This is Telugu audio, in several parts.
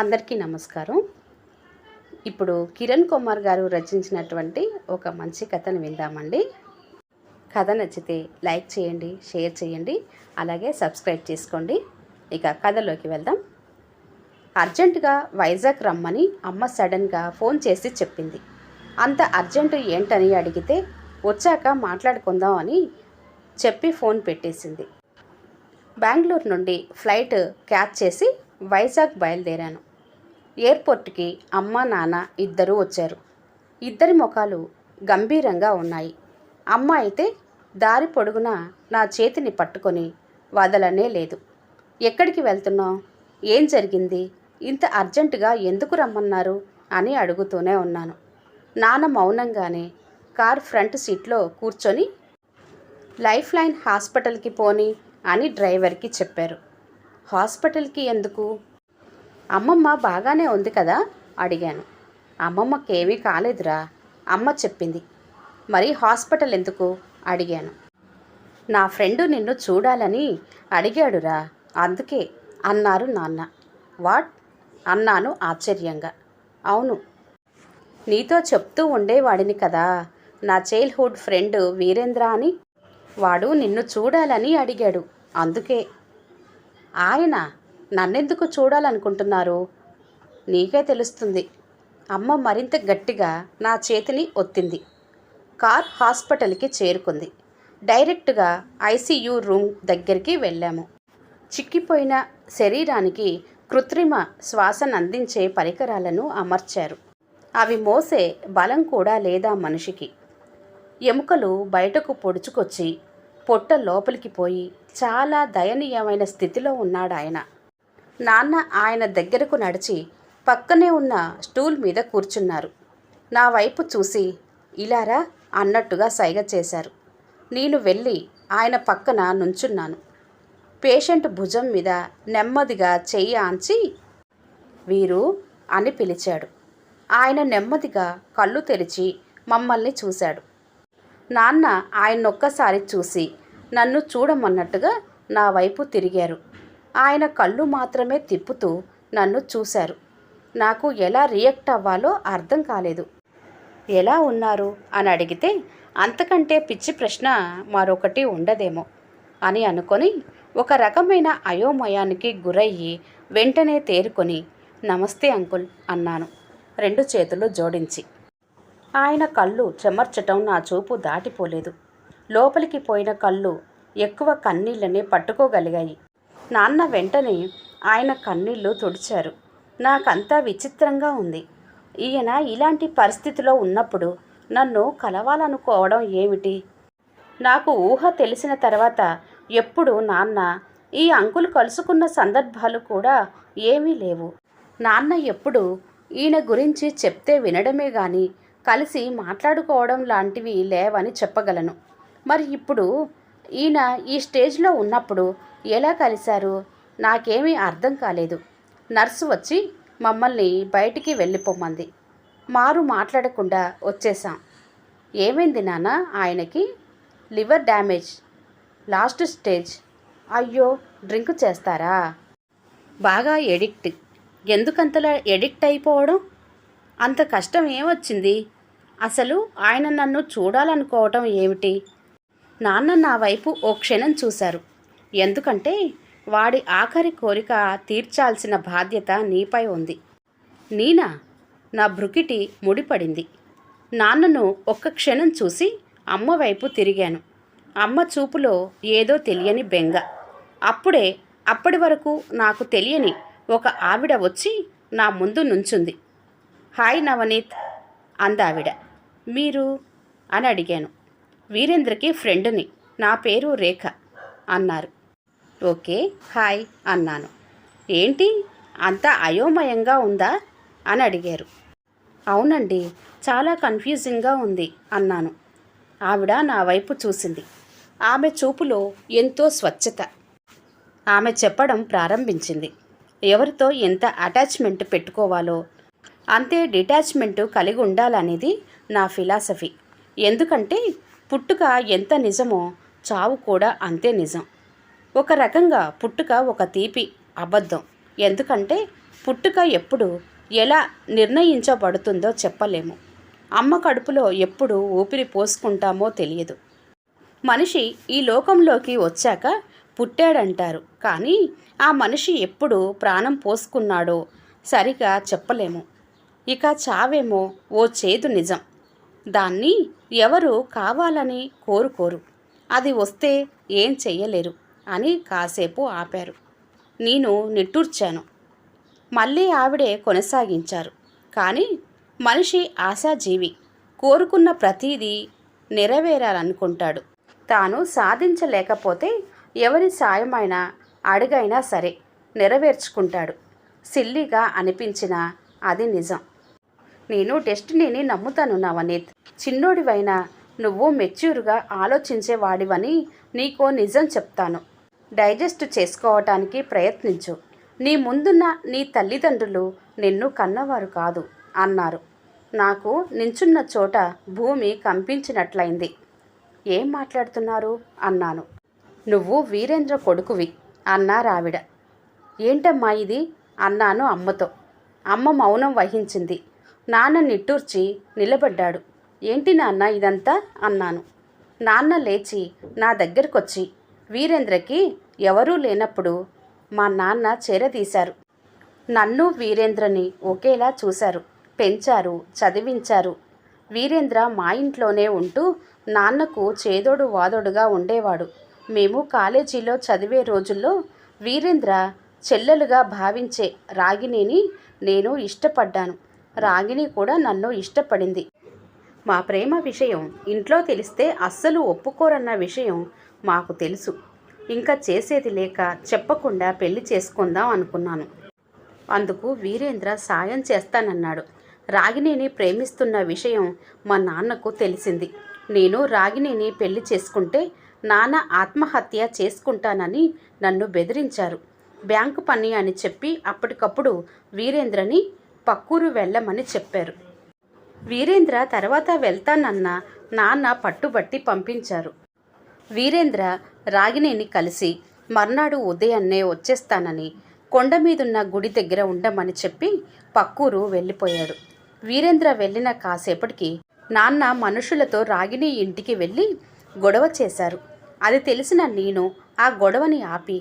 అందరికీ నమస్కారం. ఇప్పుడు కిరణ్ కుమార్ గారు రచించినటువంటి ఒక మంచి కథను విందామండి. కథ నచ్చితే లైక్ చేయండి షేర్ చేయండి అలాగే సబ్స్క్రైబ్ చేసుకోండి. ఇక కథలోకి వెళ్దాం. అర్జెంటుగా వైజాగ్ రమ్మని అమ్మ సడన్గా ఫోన్ చేసి చెప్పింది. అంత అర్జెంటు ఏంటని అడిగితే వచ్చాక మాట్లాడుకుందాం అని చెప్పి ఫోన్ పెట్టేసింది. బెంగళూరు నుండి ఫ్లైట్ క్యాచ్ చేసి వైజాగ్ బయలుదేరాను. ఎయిర్పోర్ట్కి అమ్మ నాన్న ఇద్దరూ వచ్చారు. ఇద్దరి ముఖాలు గంభీరంగా ఉన్నాయి. అమ్మ అయితే దారి పొడుగునా నా చేతిని పట్టుకొని వదలనే లేదు. ఎక్కడికి వెళ్తున్నావు? ఏం జరిగింది? ఇంత అర్జెంటుగా ఎందుకు రమ్మన్నారు? అని అడుగుతూనే ఉన్నాను. నాన్న మౌనంగానే కార్ ఫ్రంట్ సీట్లో కూర్చొని లైఫ్ లైన్ హాస్పిటల్కి పోని అని డ్రైవర్కి చెప్పారు. హాస్పిటల్కి ఎందుకు? అమ్మమ్మ బాగానే ఉంది కదా? అడిగాను. అమ్మమ్మకేమీ కాలేదురా అమ్మ చెప్పింది. మరి హాస్పిటల్ ఎందుకు? అడిగాను. నా ఫ్రెండు నిన్ను చూడాలని అడిగాడురా అందుకే అన్నారు నాన్న. వాట్? అన్నాను ఆశ్చర్యంగా. అవును. నీతో చెప్తూ ఉండేవాడిని కదా నా చైల్డ్హుడ్ ఫ్రెండ్ వీరేంద్ర అని? వాడు నిన్ను చూడాలని అడిగాడు అందుకే. ఆయన నన్నెందుకు చూడాలనుకుంటున్నారు? నీకే తెలుస్తుంది. అమ్మ మరింత గట్టిగా నా చేతిని ఒత్తింది. కార్ హాస్పిటల్కి చేరుకుంది. డైరెక్ట్గా ఐసీయూ రూమ్ దగ్గరికి వెళ్ళాము. చిక్కిపోయిన శరీరానికి కృత్రిమ శ్వాసను అందించే పరికరాలను అమర్చారు. అవి మోసే బలం కూడా లేదా మనిషికి. ఎముకలు బయటకు పొడుచుకొచ్చి పొట్ట లోపలికి పోయి చాలా దయనీయమైన స్థితిలో ఉన్నాడు ఆయన. నాన్న ఆయన దగ్గరకు నడిచి పక్కనే ఉన్న స్టూల్ మీద కూర్చున్నారు. నా వైపు చూసి ఇలారా? అన్నట్టుగా సైగ చేశారు. నేను వెళ్ళి ఆయన పక్కన నుంచున్నాను. పేషెంట్ భుజం మీద నెమ్మదిగా చెయ్యి ఆంచి వీరు? అని పిలిచాడు. ఆయన నెమ్మదిగా కళ్ళు తెరిచి మమ్మల్ని చూశాడు. నాన్న ఆయన్నొక్కసారి చూసి నన్ను చూడమన్నట్టుగా నా వైపు తిరిగారు. ఆయన కళ్ళు మాత్రమే తిప్పుతూ నన్ను చూశారు. నాకు ఎలా రియాక్ట్ అవ్వాలో అర్థం కాలేదు. ఎలా ఉన్నారు? అని అడిగితే అంతకంటే పిచ్చి ప్రశ్న మరొకటి ఉండదేమో అని అనుకొని ఒక రకమైన అయోమయానికి గురయ్యి వెంటనే తేరుకొని నమస్తే అంకుల్ అన్నాను. రెండు చేతులు జోడించి. ఆయన కళ్ళు చెమర్చటం నా చూపు దాటిపోలేదు. లోపలికి పోయిన కళ్ళు ఎక్కువ కన్నీళ్ళని పట్టుకోగలిగాయి. నాన్న వెంటనే ఆయన కన్నీళ్ళు తుడిచారు. నాకంతా విచిత్రంగా ఉంది. ఈయన ఇలాంటి పరిస్థితిలో ఉన్నప్పుడు నన్ను కలవాలనుకోవడం ఏమిటి? నాకు ఊహ తెలిసిన తర్వాత ఎప్పుడు నాన్న ఈ అంకులు కలుసుకున్న సందర్భాలు కూడా ఏమీ లేవు. నాన్న ఎప్పుడు ఈయన గురించి చెప్తే వినడమే కానీ కలిసి మాట్లాడుకోవడం లాంటివి లేవని చెప్పగలను. మరి ఇప్పుడు ఈయన ఈ స్టేజ్లో ఉన్నప్పుడు ఎలా కలిశారు? నాకేమీ అర్థం కాలేదు. నర్సు వచ్చి మమ్మల్ని బయటికి వెళ్ళిపోమంది. మారు మాట్లాడకుండా వచ్చేసాం ఏమైంది నాన్న ఆయనకి? Liver damage. Last stage. అయ్యో డ్రింక్ చేస్తారా? బాగా ఎడిక్ట్. ఎందుకంతలా ఎడిక్ట్ అయిపోవడం? అంత కష్టం ఏమొచ్చింది? అసలు ఆయన నన్ను చూడాలనుకోవటం ఏమిటి? నాన్న నా వైపు ఓ క్షణం చూశారు. ఎందుకంటే వాడి ఆఖరి కోరిక తీర్చాల్సిన బాధ్యత నీపై ఉంది. నీనా? నా భృకిటి ముడిపడింది. నాన్నను ఒక్క క్షణం చూసి అమ్మ వైపు తిరిగాను. అమ్మ చూపులో ఏదో తెలియని బెంగ. అప్పుడే అప్పటి వరకు నాకు తెలియని ఒక ఆవిడ వచ్చి నా ముందు నుంచుంది. హాయ్ నవనీత్ అందావిడ. మీరు? అని అడిగాను. వీరేంద్రకి ఫ్రెండ్ని. నా పేరు రేఖ అన్నారు. ఓకే హాయ్ అన్నాను. ఏంటి? అంత అయోమయంగా ఉందా? అని అడిగారు. అవునండి చాలా కన్ఫ్యూజింగ్గా ఉంది అన్నాను. ఆవిడ నా వైపు చూసింది. ఆమె చూపులో ఎంతో స్వచ్ఛత. ఆమె చెప్పడం ప్రారంభించింది. ఎవరితో ఎంత అటాచ్మెంట్ పెట్టుకోవాలో అంతే డిటాచ్మెంట్ కలిగి ఉండాలనేది నా ఫిలాసఫీ. ఎందుకంటే పుట్టుక ఎంత నిజమో చావు కూడా అంతే నిజం. ఒక రకంగా పుట్టుక ఒక తీపి అబద్ధం. ఎందుకంటే పుట్టుక ఎప్పుడు ఎలా నిర్ణయించబడుతుందో చెప్పలేము. అమ్మ కడుపులో ఎప్పుడు ఊపిరి పోసుకుంటామో తెలియదు. మనిషి ఈ లోకంలోకి వచ్చాక పుట్టాడంటారు. కానీ ఆ మనిషి ఎప్పుడు ప్రాణం పోసుకున్నాడో సరిగా చెప్పలేము. ఇక చావేమో ఓ చేదు నిజం. దాన్ని ఎవరు కావాలని కోరుకోరు. అది వస్తే ఏం చెయ్యలేరు అని కాసేపు ఆపారు. నేను నిట్టూర్చాను. మళ్ళీ ఆవిడే కొనసాగించారు. కానీ మనిషి ఆశాజీవి. కోరుకున్న ప్రతీదీ నెరవేరాలనుకుంటాడు. తాను సాధించలేకపోతే ఎవరి సాయమైనా అడుగైనా సరే నెరవేర్చుకుంటాడు. సిల్లిగా అనిపించినా అది నిజం. నేను డెస్టినీని నమ్ముతాను నవనీత్. చిన్నోడివైనా నువ్వు మెచ్యూర్గా ఆలోచించేవాడివని నీకో నిజం చెప్తాను. డైజెస్ట్ చేసుకోవటానికి ప్రయత్నించు. నీ ముందున్న నీ తల్లిదండ్రులు నిన్ను కన్నవారు కాదు అన్నారు. నాకు నించున్న చోట భూమి కంపించినట్లయింది. ఏం మాట్లాడుతున్నారు? అన్నాను. నువ్వు వీరేంద్ర కొడుకువి అన్నారావిడ ఏంటమ్మా ఇది? అన్నాను అమ్మతో. అమ్మ మౌనం వహించింది. నాన్న నిట్టూర్చి నిలబడ్డాడు. ఏంటి నాన్న ఇదంతా? అన్నాను. నాన్న లేచి నా దగ్గరకొచ్చి వీరేంద్రకి ఎవరూ లేనప్పుడు మా నాన్న చేరదీశారు. నన్ను వీరేంద్రని ఒకేలా చూశారు. పెంచారు చదివించారు. వీరేంద్ర మా ఇంట్లోనే ఉంటూ నాన్నకు చేదోడు వాదోడుగా ఉండేవాడు. మేము కాలేజీలో చదివే రోజుల్లో వీరేంద్ర చెల్లెలుగా భావించే రాగిణిని నేను ఇష్టపడ్డాను. రాగిణి కూడా నన్ను ఇష్టపడింది. మా ప్రేమ విషయం ఇంట్లో తెలిస్తే అస్సలు ఒప్పుకోరన్న విషయం మాకు తెలుసు. ఇంకా చేసేది లేక చెప్పకుండా పెళ్ళి చేసుకుందాం అనుకున్నాను. అందుకు వీరేంద్ర సాయం చేస్తానన్నాడు. రాగిణిని ప్రేమిస్తున్న విషయం మా నాన్నకు తెలిసింది. నేను రాగిణిని పెళ్ళి చేసుకుంటే నాన్న ఆత్మహత్య చేసుకుంటానని నన్ను బెదిరించారు. బ్యాంకు పని అని చెప్పి అప్పటికప్పుడు వీరేంద్రని పక్కూరు వెళ్ళమని చెప్పారు. వీరేంద్ర తర్వాత వెళ్తానన్న నాన్న పట్టుబట్టి పంపించారు. వీరేంద్ర రాగిణిని కలిసి మర్నాడు ఉదయాన్నే వచ్చేస్తానని కొండ మీదున్న గుడి దగ్గర ఉండమని చెప్పి పక్కూరు వెళ్ళిపోయాడు. వీరేంద్ర వెళ్ళిన కాసేపటికి నాన్న మనుషులతో రాగిణి ఇంటికి వెళ్ళి గొడవ చేశారు. అది తెలిసిన నేను ఆ గొడవని ఆపి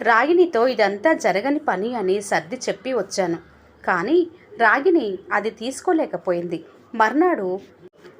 రాగిణితో ఇదంతా జరగని పని అని సర్ది చెప్పి వచ్చాను. కానీ రాగిణి అది తీసుకోలేకపోయింది. మర్నాడు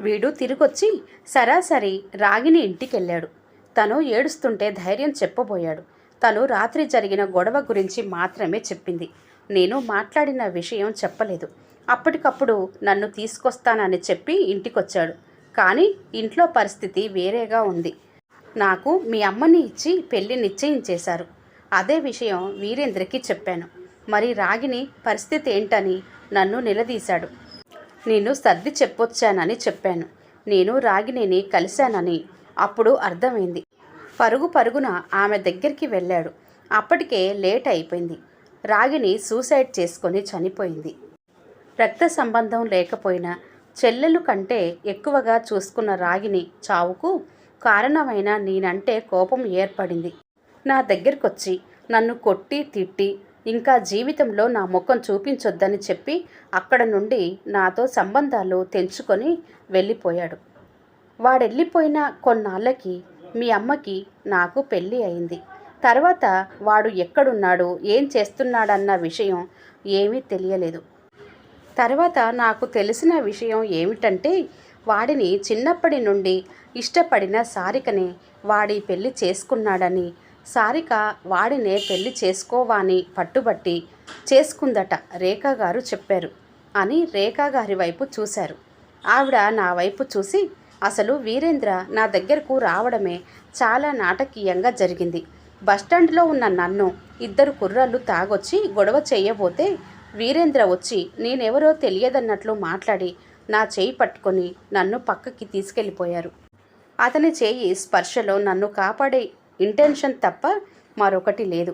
వీడు తిరిగొచ్చి సరాసరి రాగిని ఇంటికెళ్ళాడు. తను ఏడుస్తుంటే ధైర్యం చెప్పబోయాడు. తను రాత్రి జరిగిన గొడవ గురించి మాత్రమే చెప్పింది. నేను మాట్లాడిన విషయం చెప్పలేదు. అప్పటికప్పుడు నన్ను తీసుకొస్తానని చెప్పి ఇంటికొచ్చాడు. కానీ ఇంట్లో పరిస్థితి వేరేగా ఉంది. నాకు మీ అమ్మని ఇచ్చి పెళ్ళి నిశ్చయించేశారు అదే విషయం వీరేంద్రకి చెప్పాను. మరి రాగిని పరిస్థితి ఏంటని నన్ను నిలదీశాడు. నేను సర్ది చెప్పొచ్చానని చెప్పాను. నేను రాగిణిని కలిశానని అప్పుడు అర్థమైంది. పరుగు పరుగున ఆమె దగ్గరికి వెళ్ళాడు. అప్పటికే లేట్ అయిపోయింది. రాగిణి సూసైడ్ చేసుకొని చనిపోయింది. రక్త సంబంధం లేకపోయినా చెల్లెలు కంటే ఎక్కువగా చూసుకున్న రాగిని చావుకు కారణమైన నేనంటే కోపం ఏర్పడింది. నా దగ్గరకొచ్చి నన్ను కొట్టి తిట్టి ఇంకా జీవితంలో నా ముఖం చూపించొద్దని చెప్పి అక్కడ నుండి నాతో సంబంధాలు తెంచుకొని వెళ్ళిపోయాడు. వాడెళ్ళిపోయిన కొన్నాళ్ళకి మీ అమ్మకి నాకు పెళ్ళి అయింది. తర్వాత వాడు ఎక్కడున్నాడు ఏం చేస్తున్నాడన్న విషయం ఏమీ తెలియలేదు. తర్వాత నాకు తెలిసిన విషయం ఏమిటంటే వాడిని చిన్నప్పటి నుండి ఇష్టపడిన సారికనే వాడి పెళ్ళి చేసుకున్నాడని సారిక వాడినే పెళ్ళి చేసుకోవాని పట్టుబట్టి చేసుకుందట రేఖా గారు చెప్పారు అని రేఖా గారి వైపు చూశారు. ఆవిడ నా వైపు చూసి అసలు వీరేంద్ర నా దగ్గరకు రావడమే చాలా నాటకీయంగా జరిగింది. బస్టాండ్లో ఉన్న నన్ను ఇద్దరు కుర్రాళ్ళు తాగొచ్చి గొడవ చేయబోతే వీరేంద్ర వచ్చి నేనెవరో తెలియదన్నట్లు మాట్లాడి నా చేయి పట్టుకొని నన్ను పక్కకి తీసుకెళ్ళిపోయారు. అతని చేయి స్పర్శలో నన్ను కాపాడే ఇంటెన్షన్ తప్ప మరొకటి లేదు.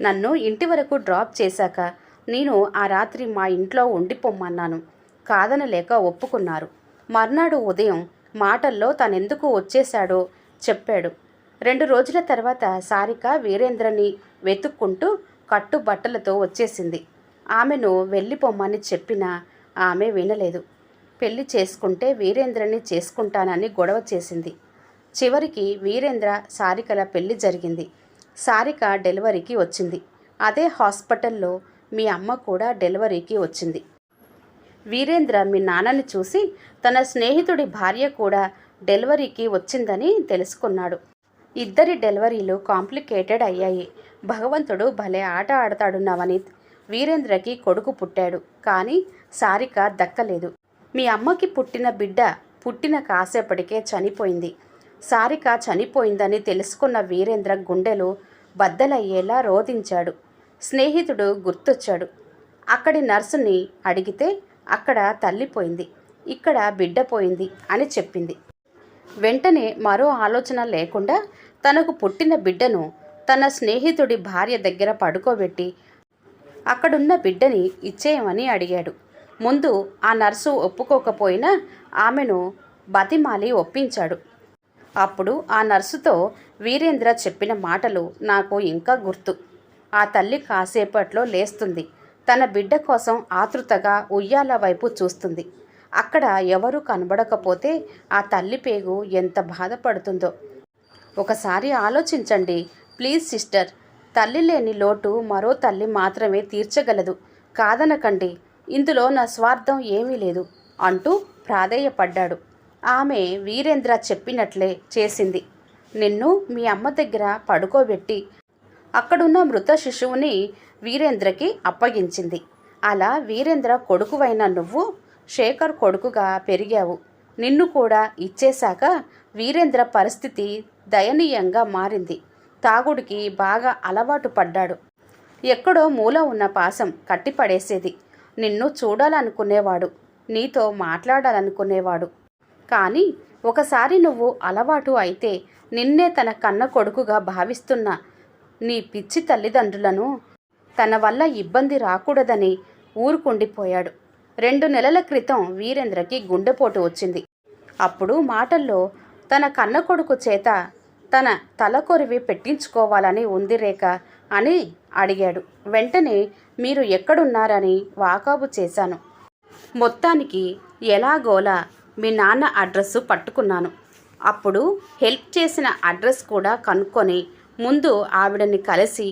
నన్ను ఇంటి వరకు డ్రాప్ చేశాక నేను ఆ రాత్రి మా ఇంట్లో ఉండిపోమ్మన్నాను. కాదనలేక ఒప్పుకున్నారు. మర్నాడు ఉదయం మాటల్లో తనెందుకు వచ్చేశాడో చెప్పాడు. రెండు రోజుల తర్వాత సారిక వీరేంద్రని వెతుక్కుంటూ కట్టు బట్టలతో వచ్చేసింది. ఆమెను వెళ్ళిపోమ్మని చెప్పినా ఆమె వినలేదు. పెళ్ళి చేసుకుంటే వీరేంద్రని చేసుకుంటానని గొడవ చేసింది. చివరికి వీరేంద్ర సారికల పెళ్ళి జరిగింది. సారిక డెలివరీకి వచ్చింది. అదే హాస్పిటల్లో మీ అమ్మ కూడా డెలివరీకి వచ్చింది. వీరేంద్ర మీ నాన్నని చూసి తన స్నేహితుడి భార్య కూడా డెలివరీకి వచ్చిందని తెలుసుకున్నాడు. ఇద్దరి డెలివరీలు కాంప్లికేటెడ్ అయ్యాయి. భగవంతుడు భలే ఆట ఆడతాడు నవనీత్. వీరేంద్రకి కొడుకు పుట్టాడు. కానీ సారిక దక్కలేదు. మీ అమ్మకి పుట్టిన బిడ్డ పుట్టిన కాసేపటికే చనిపోయింది. సారిక చనిపోయిందని తెలుసుకున్న వీరేంద్ర గుండెలు బద్దలయ్యేలా రోధించాడు. స్నేహితుడు గుర్తొచ్చాడు. అక్కడి నర్సుని అడిగితే అక్కడ తల్లిపోయింది. ఇక్కడ బిడ్డ పోయింది అని చెప్పింది. వెంటనే మరో ఆలోచన లేకుండా తనకు పుట్టిన బిడ్డను తన స్నేహితుడి భార్య దగ్గర పడుకోబెట్టి అక్కడున్న బిడ్డని ఇచ్చేయమని అడిగాడు. ముందు ఆ నర్సు ఒప్పుకోకపోయినా ఆమెను బతిమాలి ఒప్పించాడు. అప్పుడు ఆ నర్సుతో వీరేంద్ర చెప్పిన మాటలు నాకు ఇంకా గుర్తు. ఆ తల్లి కాసేపట్లో లేస్తుంది. తన బిడ్డ కోసం ఆతృతగా ఉయ్యాల వైపు చూస్తుంది. అక్కడ ఎవరు కనబడకపోతే ఆ తల్లి పేగు ఎంత బాధపడుతుందో. ఒకసారి ఆలోచించండి ప్లీజ్ సిస్టర్. తల్లి లేని లోటు మరో తల్లి మాత్రమే తీర్చగలదు. కాదనకండి ఇందులో నా స్వార్థం ఏమీ లేదు అంటూ ప్రాధేయపడ్డాడు. ఆమె వీరేంద్ర చెప్పినట్లే చేసింది. నిన్ను మీ అమ్మ దగ్గర పడుకోబెట్టి అక్కడున్న మృత శిశువుని వీరేంద్రకి అప్పగించింది. అలా వీరేంద్ర కొడుకువైన నువ్వు శేఖర్ కొడుకుగా పెరిగావు. నిన్ను కూడా ఇచ్చేశాక వీరేంద్ర పరిస్థితి దయనీయంగా మారింది. తాగుడికి బాగా అలవాటు పడ్డాడు. ఎక్కడో మూల ఉన్న పాసం కట్టిపడేసేది. నిన్ను చూడాలనుకునేవాడు. నీతో మాట్లాడాలనుకునేవాడు. కానీ ఒకసారి నువ్వు అలవాటు అయితే నిన్నే తన కన్న కొడుకుగా భావిస్తున్న నీ పిచ్చి తల్లిదండ్రులను తన వల్ల ఇబ్బంది రాకూడదని ఊరుకుండిపోయాడు. రెండు నెలల క్రితం వీరేంద్రకి గుండెపోటు వచ్చింది. అప్పుడు మాటల్లో తన కన్న కొడుకు చేత తన తల కొరివి పెట్టించుకోవాలని ఉంది రేఖ అని అడిగాడు. వెంటనే మీరు ఎక్కడున్నారని వాకాబు చేశాను. మొత్తానికి ఎలాగోలా మీ నాన్న అడ్రస్సు పట్టుకున్నాను. అప్పుడు హెల్ప్ చేసిన అడ్రస్ కూడా కనుక్కొని ముందు ఆవిడని కలిసి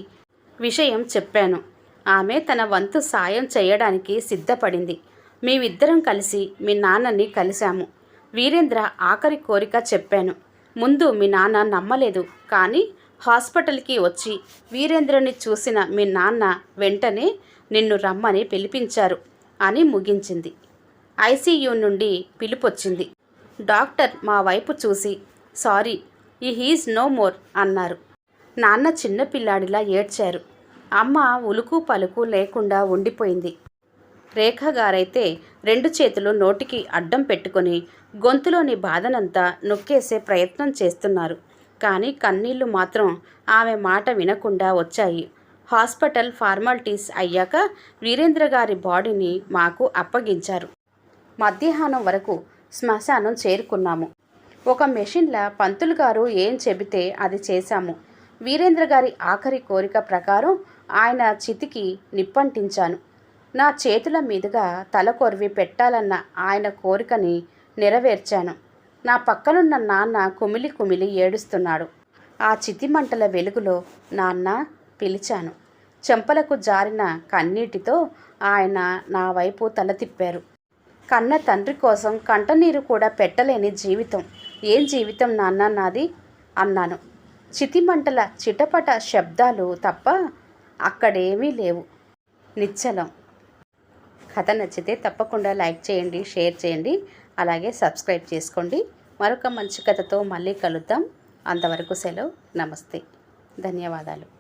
విషయం చెప్పాను. ఆమె తన వంతు సాయం చేయడానికి సిద్ధపడింది. మేమిద్దరం కలిసి మీ నాన్నని కలిశాము. వీరేంద్ర ఆఖరి కోరిక చెప్పాను. ముందు మీ నాన్న నమ్మలేదు కానీ హాస్పిటల్కి వచ్చి వీరేంద్రని చూసిన మీ నాన్న వెంటనే నిన్ను రమ్మని పిలిపించారు అని ముగించింది. ఐసీయూ నుండి పిలుపొచ్చింది. డాక్టర్ మా వైపు చూసి సారీ ఈ హీజ్ నో మోర్ అన్నారు. నాన్న చిన్న పిల్లాడిలా ఏడ్చారు. అమ్మ ఉలుకు పలుకు లేకుండా ఉండిపోయింది. రేఖ గారైతే రెండు చేతులు నోటికి అడ్డం పెట్టుకొని గొంతులోని బాధనంతా నొక్కేసే ప్రయత్నం చేస్తున్నారు. కానీ కన్నీళ్ళు మాత్రం ఆమె మాట వినకుండా వచ్చాయి. హాస్పిటల్ ఫార్మాలిటీస్ అయ్యాక వీరేంద్ర గారి బాడీని మాకు అప్పగించారు. మధ్యాహ్నం వరకు శ్మశానం చేరుకున్నాము. ఒక మెషిన్లా పంతులు గారు ఏం చెబితే అది చేశాము. వీరేంద్ర గారి ఆఖరి కోరిక ప్రకారం ఆయన చితికి నిప్పంటించాను. నా చేతుల మీదుగా తలకొరివి పెట్టాలన్న ఆయన కోరికని నెరవేర్చాను. నా పక్కనున్న నాన్న కుమిలి కుమిలి ఏడుస్తున్నాడు. ఆ చితిమంటల వెలుగులో నాన్న పిలిచాను. చెంపలకు జారిన కన్నీటితో ఆయన నా వైపు తల తిప్పారు. కన్న తండ్రి కోసం కంటనీరు కూడా పెట్టలేని జీవితం. ఏం జీవితం నాన్న నాది? అన్నాను. చితిమంటల చిటపట శబ్దాలు తప్ప అక్కడేమీ లేవు. నిశ్చలం. కథ నచ్చితే తప్పకుండా లైక్ చేయండి షేర్ చేయండి. అలాగే సబ్స్క్రైబ్ చేసుకోండి. మరొక మంచి కథతో మళ్ళీ కలుద్దాం. అంతవరకు సెలవు. నమస్తే. ధన్యవాదాలు.